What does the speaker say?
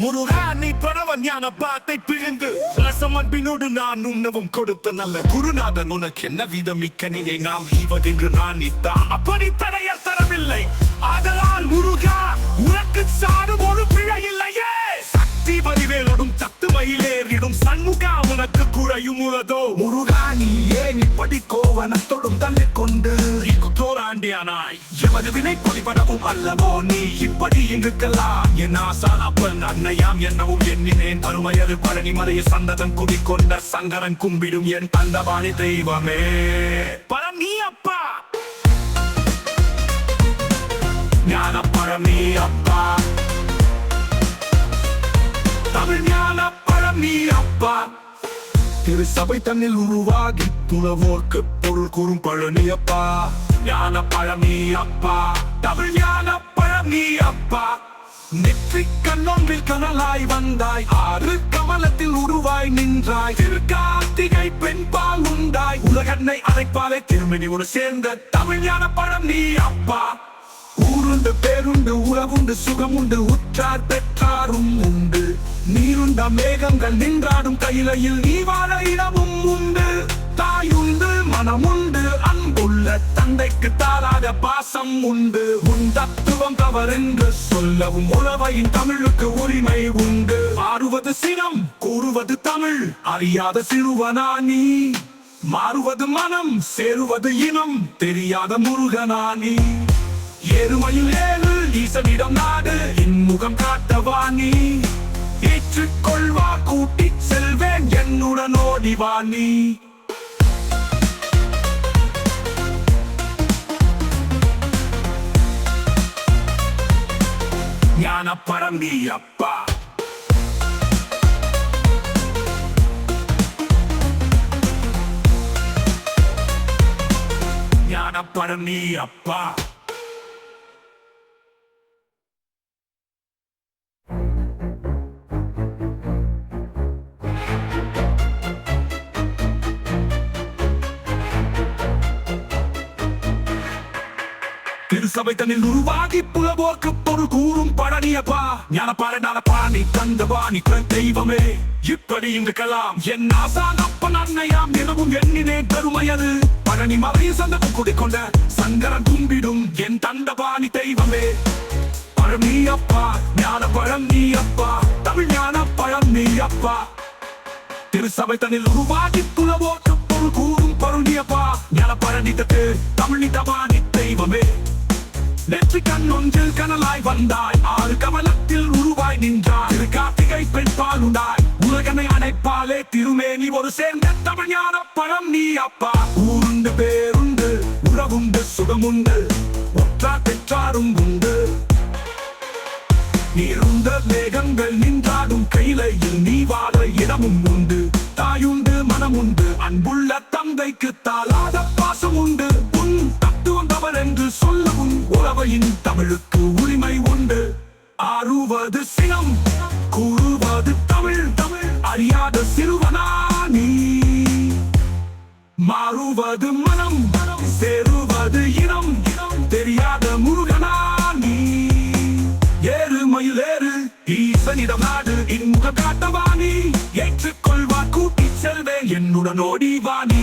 முருகா நீ பரவ ஞான பாத்தை பிழிந்து ரசமன்பினோடு நான் உண்ணவும் கொடுத்த நல்ல குருநாதன் உனக்கு என்ன வீதம் மிக்க நீ நாம் ஈவதென்று நான் இத்தான் அப்படி தடைய தரவில்லை. அதனால் முருகா உனக்கு சாடும் ஒரு பிழை இல்லையே. சக்தி வடிவேலோடும் தத்து மயிலேறிடும் சண்முகா உனக்கு குறையும் உறதோ முருகா நீ ஏன் இப்படி கோவனத்தோடும் தள்ளி கொண்டு? பாண்டியானாய் எமது வினை பொலிபடவும் அல்லவோ நீ இப்படி இருக்கலாம். என் ஆசான் அப்பன் அன்னையாம் என்னவும் எண்ணினேன். அருமையரு பழனி மலையை சந்ததம் குடிக்கொண்ட சங்கரன் கும்பிடும் என் தந்தபாணி தெய்வமே. பழனி அப்பா. ஞான பழனி அப்பா. தமிழ் ஞான பழனி அப்பா. திரு சபை தன்னில் உருவாகி துளவோர்க்கு பொருள் கூறும் பழனியப்பா. ஞான பழமி அப்பா தமிழ் ஞான பழமி அப்பா நெற்றி கண்ணொன்றில் கனலாய் வந்தாய். ஆறு கமலத்தில் உருவாய் நின்றாய். திருக்கார்த்திகை பெண்பால் உண்டாய். உலகன்னை அழைப்பாலே திருமணி ஒரு சேர்ந்த தமிழ் ஞான பழம் நீ அப்பா ஊருண்டு பேருண்டு உறவுண்டு சுகமுண்டு உற்றார் பெற்றாரும் உண்டு. நீருண்ட மேகங்கள் நின்றாடும் கையிலையில் நீ வாழ இடமும் உண்டு. தாயுண்டு மனமுண்டு அன்புள்ள தந்தைக்கு தாராத பாசம் உண்டு. உன் தத்துவம் தவறென்று சொல்லவும் உறவையின் தமிழுக்கு உரிமை உண்டு. மாறுவது சினம் கூறுவது தமிழ். அறியாத சிறுவனா நீ. மாறுவது மனம் சேருவது இனம். தெரியாத முருகனா நீ. எருமையில் ஏழு ஈசனிடம் நாடு. இன்முகம் காட்டவா நீ. ஏற்றுக்கொள்வா கூட்டி செல்வேன். என்னுடன் ஓடிவா நீ. ஞானப்படம் நீ அப்பா ஞானப்படம் நீ அப்பா திருசபை தன்னில் உருவாகி புலவோர்க்கு பொருள் கூறும் பழனியப்பா. ஞான பாரடான பாணி தந்தவாணி தெய்வமே. இப்படி இருக்கலாம். என் ஆசான் அப்பன் அன்னையாம் எனவும் எண்ணினேன் பெருமையது. பழனி மலையை சந்தகம் குடிக்கொண்ட சங்கரன் கும்பிடும் என் தண்டபாணி தெய்வமே. பழம் நீ அப்பா ஞான பழம் நீ அப்பா தமிழ் ஞான பழம் நீ அப்பா திருசபை தன்னில் உருவாகி புலவோர்க்கு பொருள் கூறும் பருணியப்பா ஞான பழனித்தக்கு தமிழ் தபானி தெய்வமே கண் கனலாய் வந்தாய். ஆறு கமலத்தில் உருவாய் நின்றாய். திரு கார்த்திகை பெண் பாலுண்டாய் உலகனை அணைப்பாலே திருமேனி ஒரு சேர்ந்த தமிழ் ஞான பழம் நீ அப்பா. ஊருண்டு பேருண்டு உறவுண்டு சுகமுண்டு ஒற்றா பெற்றாரும் உண்டு. நீருந்த மேகங்கள் நின்றாடும் கையிலையில் நீ வாழ இடமும் உண்டு. தாயுண்டு மனமுண்டு அன்புள்ள தந்தைக்கு தாளா கூறுவது தமிழ் தமிழ் அறியாத சிறுவனா நீ? மாறுவது மனம் சேருவது இனம் தெரியாத முருகனா நீ? ஏறு மயில் ஏறு ஈசனிடம் நாடு இன்முக காட்டவாணி ஏற்றுக்கொள்வார் கூட்டிச் செல்வேன் என்னுடன் ஓடிவாணி